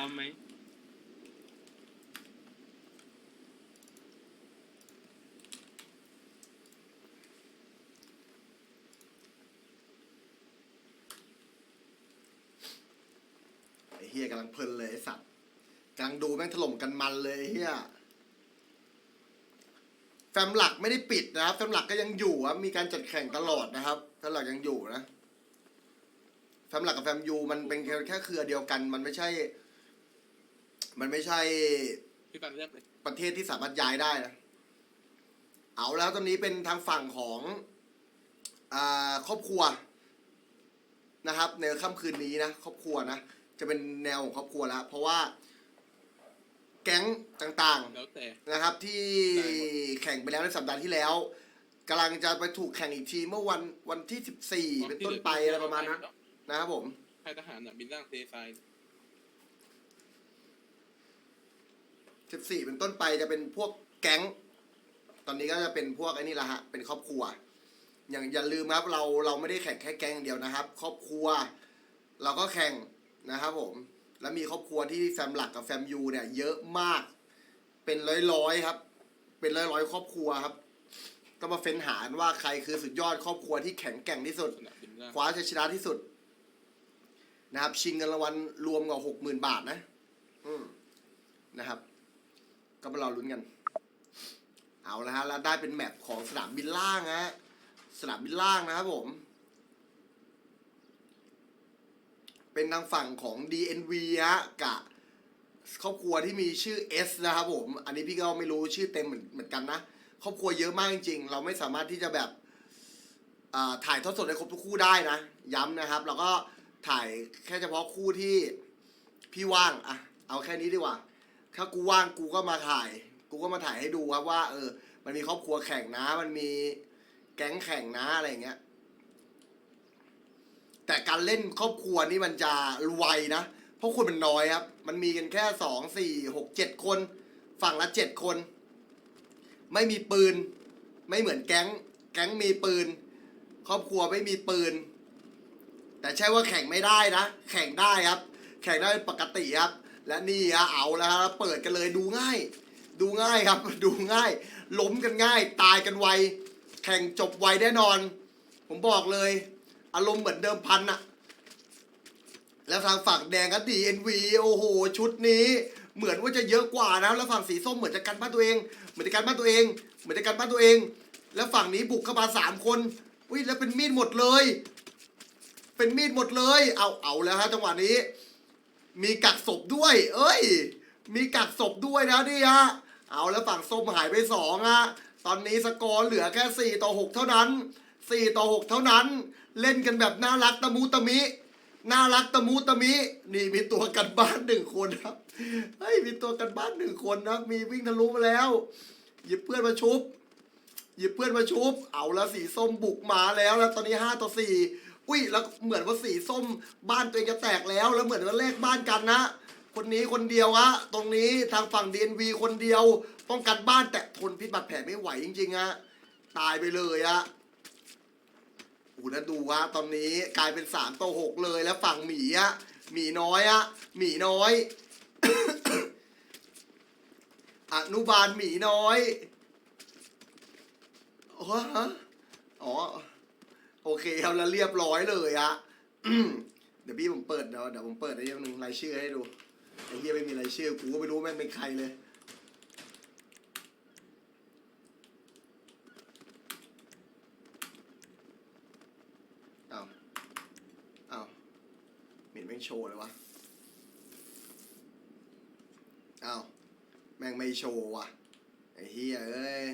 ร้อมไหมไอ้เฮียกำลังเพลินเลยไอ้สัตว์กำลังดูแม่งถล่มกันมันเลยไอ้เฮียแฟมหลักไม่ได้ปิดนะครับแฟมหลักก็ยังอยู่ครับมีการจัดแข่งตลอดนะครับแฟมหลักยังอยู่นะแฟมหลักกับแฟมยูมันเป็นแค่แค่เครือเดียวกัน มันไม่ใช่ มันไม่ใช่พี่ปันเลือกเลยประเทศที่สามารถย้ายได้นะ เอาแล้วตอนนี้เป็นทางฝั่งของอาครอบครัวนะครับ ในค่ำคืนนี้นะครอบครัวนะจะเป็นแนวของครอบครัวแล้ว เพราะว่า แก๊งต่างแล้วแต่ ๆนะครับ ที่แข่งไปแล้วในสัปดาห์ที่แล้วกำลังจะไปถูกแข่งอีกทีเมื่อวันวันที่สิบสี่เป็นต้นไปอะไรประมาณนั้นนะครับผม ค่ายทหารน่ะบินล่างเซฟาย สิบสี่เป็นต้นไปจะเป็นพวกแก๊ง ตอนนี้ก็จะเป็นพวกไอ้นี่แหละฮะ เป็นครอบครัว อย่างอย่าลืมครับเราเราไม่ได้แข่งแค่แก๊งอย่างเดียวนะครับ ครอบครัว เราก็แข่งนะครับผม แล้วมีครอบครัวที่แฟมหลักกับแฟมยูเนี่ย เยอะมาก เป็นร้อยร้อยๆครับ เป็นร้อยร้อยๆครอบครัวครับ ก็มาเฟ้นหาว่าใครคือสุดยอดครอบครัวที่แข็งแกร่งที่สุดสนามบินล่างคว้าชัยชนะที่สุดนะครับ ชิงเงินรางวัลรวมกว่าหกหมื่นบาทนะ อืมนะครับ ก็มารอลุ้นกัน เอาละฮะ แล้วได้เป็นแมปของสนามบินล่างฮะ สนามบินล่างนะครับผม เป็นทางฝั่งของ DNV ฮะกับครอบครัวที่มีชื่อ S นะครับผม อันนี้พี่ก็ไม่รู้ชื่อเต็มเหมือนเหมือนกันนะ ครอบครัวเยอะมากจริงๆ เราไม่สามารถที่จะแบบถ่ายทอดสดให้ครบทุกคู่ได้นะ ย้ำนะครับแล้วก็ถ่ายแค่เฉพาะคู่ที่พี่ว่างอะเอาแค่นี้ดีกว่า ถ้ากูว่างกูก็มาถ่าย กูก็มาถ่ายให้ดูครับว่า เออ มันมีครอบครัวแข่งนะ มันมีแก๊งแข่งนะอะไรอย่างเงี้ย แต่การเล่นครอบครัวนี่มันจะไวนะ เพราะคนมันน้อยครับ มันมีกันแค่สองสี่หกเจ็ดคน ฝั่งละเจ็ดคน ไม่มีปืน ไม่เหมือนแก๊ง แก๊งมีปืน ครอบครัวไม่มีปืน แต่ใช่ว่าแข่งไม่ได้นะ แข่งได้ครับ แข่งได้เป็นปกติครับ และนี่ฮะเอาแล้วครับเปิดกันเลยดูง่าย ดูง่ายครับ ดูง่าย ล้มกันง่าย ตายกันไว แข่งจบไวแน่นอน ผมบอกเลย อารมณ์เหมือนเดิมพันอะแล้วทางฝั่งแดงก็ดีเอ็นวีโอ้โห ชุดนี้ เหมือนว่าจะเยอะกว่านะแล้วฝั่งสีส้มเหมือนจะกันบ้านตัวเอง เหมือนจะกันบ้านตัวเอง เหมือนจะกันบ้านตัวเอง แล้วฝั่งนี้บุกเข้ามาสามคนอุ้ยแล้วเป็นมีดหมดเลย เป็นมีดหมดเลย เอาเอาแล้วฮะจังหวะนี้ มีกักศพด้วย เอ้ย มีกักศพด้วยนะนี่ฮะ เอาแล้วฝั่งส้มหายไปสองฮะ ตอนนี้สกอร์เหลือแค่สี่ต่อหกเท่านั้นสี่ต่อหกเท่านั้น เล่นกันแบบน่ารักตะมูตะมิ น่ารักตะมูตะมิ นี่มีตัวกันบ้านหนึ่งคนครับ เฮ้ย มีตัวกันบ้านหนึ่งคนนะ มีวิ่งทะลุมาแล้ว หยิบเพื่อนมาชุบ หยิบเพื่อนมาชุบ เอาแล้วสีส้มบุกมาแล้วแล้วตอนนี้ห้าต่อสี่ อุ้ยแล้วเหมือนว่าสีส้มบ้านตัวเองจะแตกแล้ว แล้วเหมือนว่าแลกบ้านกันนะ คนนี้คนเดียวฮะตรงนี้ทางฝั่ง DNV คนเดียว ป้องกันบ้านแต่ทนพิษบาดแผลไม่ไหวจริงๆฮะตายไปเลยฮะโอ้โหแล้วดูฮะตอนนี้กลายเป็นสามต่อหกเลยแล้วฝั่งหมีฮะหมีน้อยฮะหมีน้อยอนุบาลหมีน้อย อ๋อฮะอ๋อ โอเคครับแล้วเรียบร้อยเลยอะเดี๋ยวพี่ผมเปิดเดี๋ยวเดี๋ยวผมเปิดไอ้เรื่องหนึ่งรายชื่อให้ดูไอ้เหี้ยไม่มีรายชื่อกูก็ไม่รู้แม่งเป็นใครเลยเอาวอ้าเหม็นแม่งโชว์เลยวะเอาแม่งไม่โชว์ว่ะไอ้เฮียเอ้ย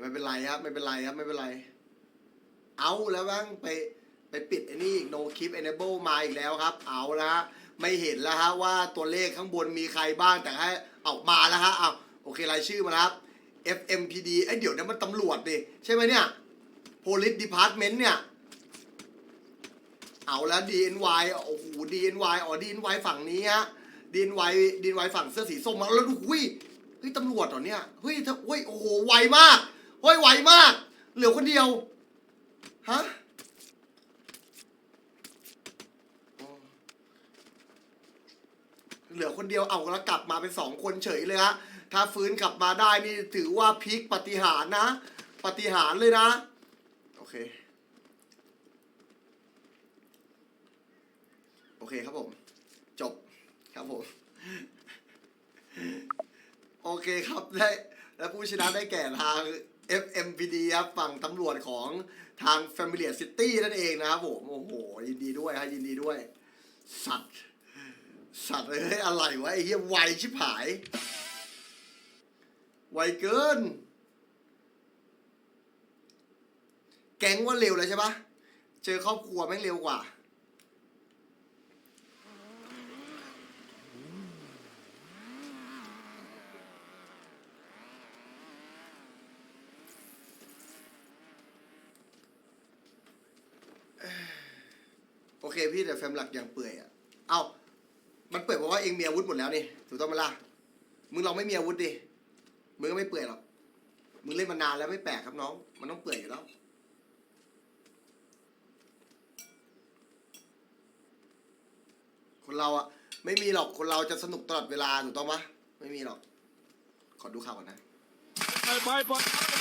ไม่เป็นไรครับไม่เป็นไรครับไม่เป็นไร เอาแล้วบ้างไปไปปิดไอ้นี่อีก no keep enable มาอีกแล้วครับ เอาแล้วฮะไม่เห็นแล้วฮะว่าตัวเลขข้างบนมีใครบ้างแต่ให้เอามาแล้วฮะเอาโอเครายชื่อมาแล้วครับ FMPD ไอ้ยเดี๋ยวนั้นมันตำรวจดิใช่ไหมเนี่ย police department เนี่ย เอาแล้ว DNY โอ้โห DNY อ๋อ DNY ฝั่งนี้ฮะ DNY DNY ฝั่งเสื้อสีส้มมาแล้วดูหุ้ยเฮ้ยตำรวจเหรอเนี่ยเฮ้ยเฮ้ยโอ้โหไวมากเฮ้ยไวมาก เหลือคนเดียว ฮะเหลือคนเดียวเอาแล้วกลับมาเป็นสองคนเฉยเลยฮะถ้าฟื้นกลับมาได้นี่ถือว่าพลิกปฏิหารนะ ปฏิหารเลยนะ โอเค โอเคครับผม จบครับผม โอเคครับได้และผู้ชนะได้แก่ทาง FMPD ครับฝั่งตำรวจของทาง Familiar City นั่นเองนะครับผมโอ้โห ยินดีด้วยฮะยินดีด้วย สัตว์ สัตว์เอ้ยอะไรวะไอ้เหี้ยไวชิบหาย ไวเกิน แก๊งว่าเร็วเลยใช่ปะเจอครอบครัวแม่งเร็วกว่า เคพี่แต่แฟมหลักยังเปื่อยอะ เอ้ามันเปื่อยเพราะว่าเองมีอาวุธหมดแล้วนี่ถูกต้องไหมล่ะ มึงลองไม่มีอาวุธดิ มึงก็ไม่เปื่อยหรอก มึงเล่นมานานแล้วไม่แปลกครับน้อง มันต้องเปื่อยอยู่แล้ว คนเราอะไม่มีหรอก คนเราจะสนุกตลอดเวลาถูกต้องปะไม่มีหรอก ขอดูข่าวก่อนนะ ไปไปไป